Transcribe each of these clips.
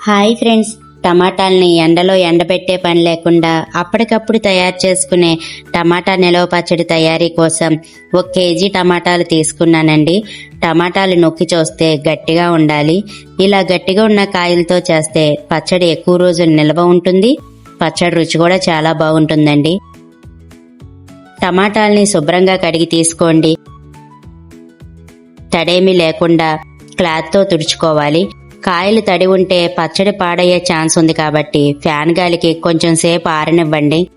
Hi friends టమాటాలని ఎండలో ఎండబెట్టే పని లేకుండా అప్పటికప్పుడు తయారు చేసుకునే టమాటా నిలవ పచ్చడి తయారీ కోసం ఒక కేజీ టమాటాలు తీసుకున్నానండి. టమాటాలు నొక్కి చూస్తే గట్టిగా ఉండాలి. ఇలా గట్టిగా ఉన్న కాయలతో చేస్తే పచ్చడి ఎక్కువ రోజులు నిల్వ ఉంటుంది. పచ్చడి రుచి కూడా చాలా బాగుంటుందండి. టమాటాలని శుభ్రంగా కడిగి తీసుకోండి. తడేమీ లేకుండా క్లాత్తో తుడుచుకోవాలి. కాయలు తడి ఉంటే పచ్చడి పాడయ్యే ఛాన్స్ ఉంది కాబట్టి ఫ్యాన్ గాలికి కొంచెం సేపు ఆరనివ్వండి.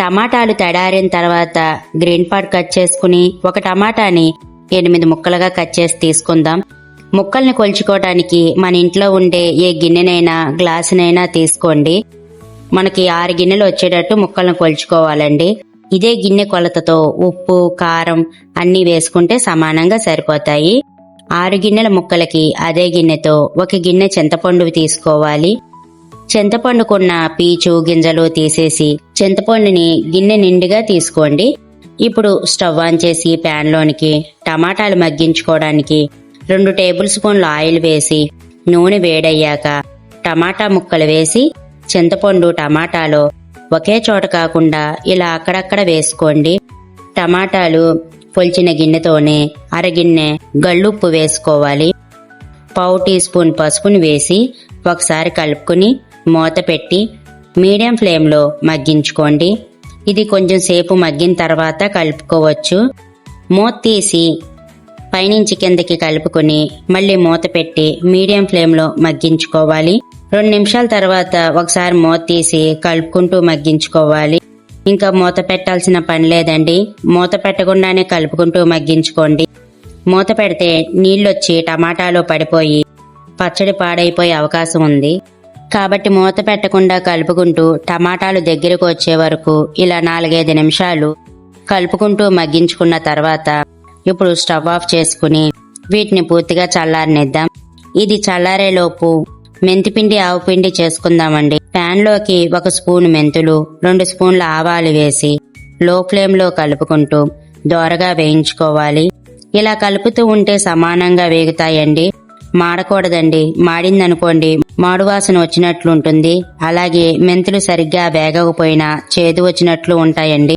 టమాటాలు తడారిన తర్వాత గ్రీన్ పార్ట్ కట్ చేసుకుని ఒక టమాటాని ఎనిమిది ముక్కలుగా కట్ చేసి తీసుకుందాం. ముక్కల్ని కొలుచుకోవడానికి మన ఇంట్లో ఉండే ఏ గిన్నెనైనా గ్లాసునైనా తీసుకోండి. మనకి ఆరు గిన్నెలు వచ్చేటట్టు ముక్కలను కొలుచుకోవాలండి. ఇదే గిన్నె కొలతతో ఉప్పు కారం అన్నీ వేసుకుంటే సమానంగా సరిపోతాయి. ఆరు గిన్నెల ముక్కలకి అదే గిన్నెతో ఒక గిన్నె చింతపండు తీసుకోవాలి. చింతపండుకున్న పీచు గింజలు తీసేసి చింతపండుని గిన్నె నిండుగా తీసుకోండి. ఇప్పుడు స్టవ్ ఆన్ చేసి ప్యాన్లోనికి టమాటాలు మగ్గించుకోవడానికి రెండు టేబుల్ స్పూన్లు ఆయిల్ వేసి నూనె వేడయ్యాక టమాటా ముక్కలు వేసి చింతపండు టమాటాలో ఒకే చోట కాకుండా ఇలా అక్కడక్కడ వేసుకోండి. టమాటాలు పొలిచిన గిన్నెతోనే అరగిన్నె గళ్ళుప్పు వేసుకోవాలి. పావు టీ స్పూన్ పసుపుని వేసి ఒకసారి కలుపుకుని మూత పెట్టి మీడియం ఫ్లేమ్లో మగ్గించుకోండి. ఇది కొంచెం సేపు మగ్గిన తర్వాత కలుపుకోవచ్చు. మూత తీసి పైనుంచి కిందకి కలుపుకుని మళ్ళీ మూత పెట్టి మీడియం ఫ్లేమ్లో మగ్గించుకోవాలి. రెండు నిమిషాల తర్వాత ఒకసారి మూత తీసి కలుపుకుంటూ మగ్గించుకోవాలి. ఇంకా మూత పెట్టాల్సిన పని లేదండి. మూత పెట్టకుండానే కలుపుకుంటూ మగ్గించుకోండి. మూత పెడితే నీళ్ళొచ్చి టమాటాలో పడిపోయి పచ్చడి పాడైపోయే అవకాశం ఉంది. కాబట్టి మూత పెట్టకుండా కలుపుకుంటూ టమాటాలు దగ్గరకు వచ్చే వరకు ఇలా నాలుగైదు నిమిషాలు కలుపుకుంటూ మగ్గించుకున్న తర్వాత ఇప్పుడు స్టవ్ ఆఫ్ చేసుకుని వీటిని పూర్తిగా చల్లారనిద్దాం. ఇది చల్లారేలోపు మెంతిపిండి ఆవుపిండి చేసుకుందామండి. ప్యాన్లోకి ఒక స్పూన్ మెంతులు రెండు స్పూన్ల ఆవాలు వేసి లో ఫ్లేమ్లో కలుపుకుంటూ దోరగా వేయించుకోవాలి. ఇలా కలుపుతూ ఉంటే సమానంగా వేగుతాయండి. మాడకూడదండి. మాడిందనుకోండి మాడువాసన వచ్చినట్లు ఉంటుంది అలాగే మెంతులు సరిగ్గా వేగకపోయినా చేదు వచ్చినట్లు ఉంటాయండి.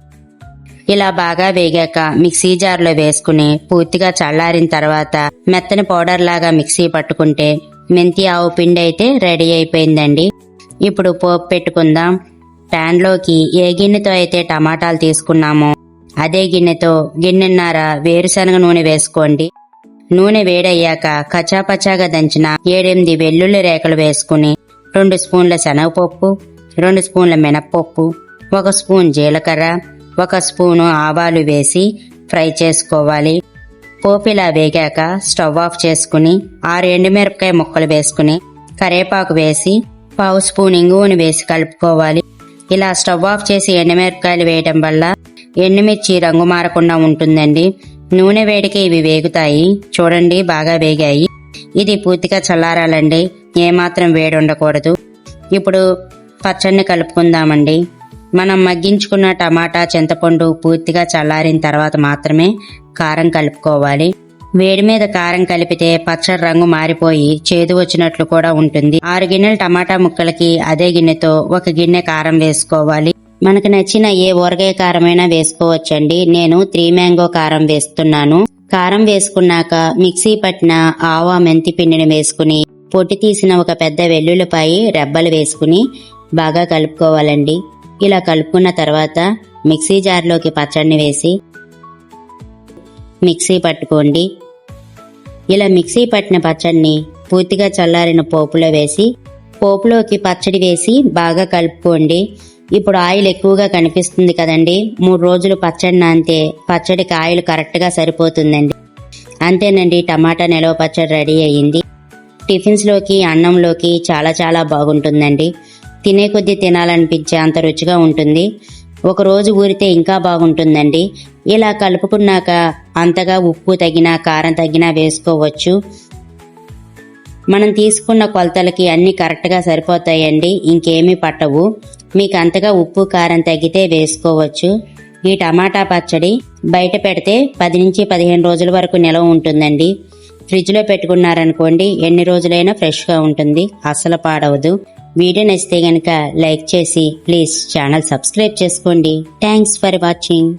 ఇలా బాగా వేగాక మిక్సీ జార్లో వేసుకుని పూర్తిగా చల్లారిన తర్వాత మెత్తని పౌడర్ లాగా మిక్సీ పట్టుకుంటే మెంతి ఆవు పిండి అయితే రెడీ అయిపోయిందండి. ఇప్పుడు పోపు పెట్టుకుందాం. ప్యాన్లోకి ఏ గిన్నెతో అయితే టమాటాలు తీసుకున్నామో అదే గిన్నెతో గిన్నెన్నర వేరుశనగ నూనె వేసుకోండి. నూనె వేడయ్యాక కచాపచాగా దంచిన ఏడెనిమిది వెల్లుల్లి రేఖలు వేసుకుని రెండు స్పూన్ల శనగపప్పు రెండు స్పూన్ల మినప్పప్పు ఒక స్పూన్ జీలకర్ర ఒక స్పూను ఆవాలు వేసి ఫ్రై చేసుకోవాలి. పోపిలా వేగాక స్టవ్ ఆఫ్ చేసుకుని ఆరు ఎండుమిరపకాయ ముక్కలు వేసుకుని కరేపాకు వేసి పావు స్పూన్ ఇంగువుని వేసి కలుపుకోవాలి. ఇలా స్టవ్ ఆఫ్ చేసి ఎండుమిరపకాయలు వేయడం వల్ల ఎండుమిర్చి రంగు మారకుండా ఉంటుందండి. నూనె వేడికి ఇవి వేగుతాయి. చూడండి బాగా వేగాయి. ఇది పూర్తిగా చల్లారాలండి. ఏమాత్రం వేడి ఉండకూడదు ఇప్పుడు పచ్చడిని కలుపుకుందామండి. మనం మగ్గించుకున్న టమాటా చింతపండు పూర్తిగా చల్లారిన తర్వాత మాత్రమే కారం కలుపుకోవాలి. వేడి మీద కారం కలిపితే పచ్చడి రంగు మారిపోయి చేదు వచ్చినట్లు కూడా ఉంటుంది. ఆరు గిన్నెల టమాటా ముక్కలకి అదే గిన్నెతో ఒక గిన్నె కారం వేసుకోవాలి. మనకు నచ్చిన ఏ ఊరగాయ కారమైనా వేసుకోవచ్చండి. నేను త్రీ మ్యాంగో కారం వేస్తున్నాను. కారం వేసుకున్నాక మిక్సీ పట్టిన ఆవా మెంతి పిండిని వేసుకుని పొట్టి తీసిన ఒక పెద్ద వెల్లుల్లిపాయి రెబ్బలు వేసుకుని బాగా కలుపుకోవాలండి. ఇలా కలుపుకున్న తర్వాత మిక్సీ జార్లోకి పచ్చడిని వేసి మిక్సీ పట్టుకోండి. ఇలా మిక్సీ పట్టిన పచ్చడిని పూర్తిగా చల్లారిన పోపులో వేసి పోపులోకి పచ్చడి వేసి బాగా కలుపుకోండి. ఇప్పుడు ఆయిల్ ఎక్కువగా కనిపిస్తుంది కదండి. మూడు రోజులు పచ్చడి నాంతే పచ్చడికి ఆయిల్ కరెక్ట్గా సరిపోతుందండి. అంతేనండి టమాటా నిలవ పచ్చడి రెడీ అయ్యింది. టిఫిన్స్లోకి అన్నంలోకి చాలా చాలా బాగుంటుందండి. తినే కొద్దీ తినాలనిపించే అంత రుచిగా ఉంటుంది. ఒక రోజు ఊరితే ఇంకా బాగుంటుందండి. ఇలా కలుపుకున్నాక అంతగా ఉప్పు తగినా కారం తగినా వేసుకోవచ్చు. మనం తీసుకున్న కొలతలకి అన్నీ కరెక్ట్గా సరిపోతాయండి. ఇంకేమీ పట్టవు. మీకు అంతగా ఉప్పు కారం తగ్గితే వేసుకోవచ్చు. ఈ టమాటా పచ్చడి బయట పెడితే పది నుంచి పదిహేను రోజుల వరకు నిలవ ఉంటుందండి. ఫ్రిడ్జ్లో పెట్టుకున్నారనుకోండి ఎన్ని రోజులైనా ఫ్రెష్గా ఉంటుంది. అస్సలు పాడవదు. వీడియో నచ్చితే గనక లైక్ చేసి ప్లీజ్ ఛానల్ సబ్స్క్రైబ్ చేసుకోండి. Thanks for watching